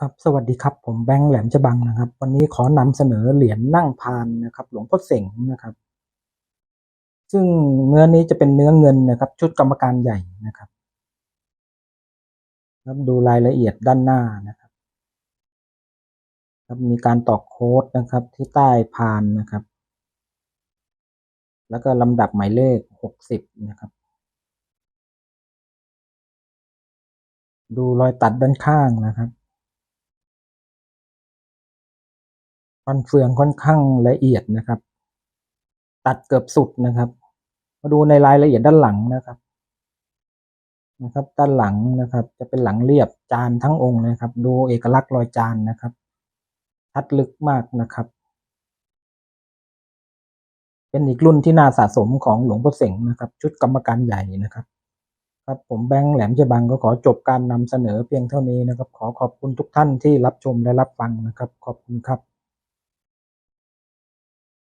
ครับสวัสดีครับผมแบงค์แหลมฉบังนะครับ วันนี้ขอนำเสนอเหรียญนั่งพานนะครับ หลวงพ่อเสงนะครับ ซึ่งเนื้อนี้จะเป็นเนื้อเงินนะครับ ชุดกรรมการใหญ่นะครับครับดูรายละเอียดด้านหน้านะครับ ครับมีการตอกโค้ดนะครับที่ใต้พานนะครับ แล้วก็ลำดับหมายเลขหกสิบนะครับดูรอยตัดด้านข้างนะครับ ฟันเฟืองค่อนข้างละเอียดนะครับ ตัดเกือบสุดนะครับ มาดูในรายละเอียดด้านหลังนะครับนะครับ ด้านหลังนะครับ จะเป็นหลังเรียบจานทั้งองค์เลยครับ ดูเอกลักษณ์รอยจานนะครับชัดลึกมากนะครับ เป็นอีกรุ่นที่น่าสะสมของหลวงพ่อเสงนะครับ ชุดกรรมการใหญ่นะครับ ครับผมแบงค์แหลมเจบังก็ขอจบการนำเสนอเพียงเท่านี้นะครับ ขอขอบคุณทุกท่านที่รับชมและรับฟังนะครับ ขอบคุณครับ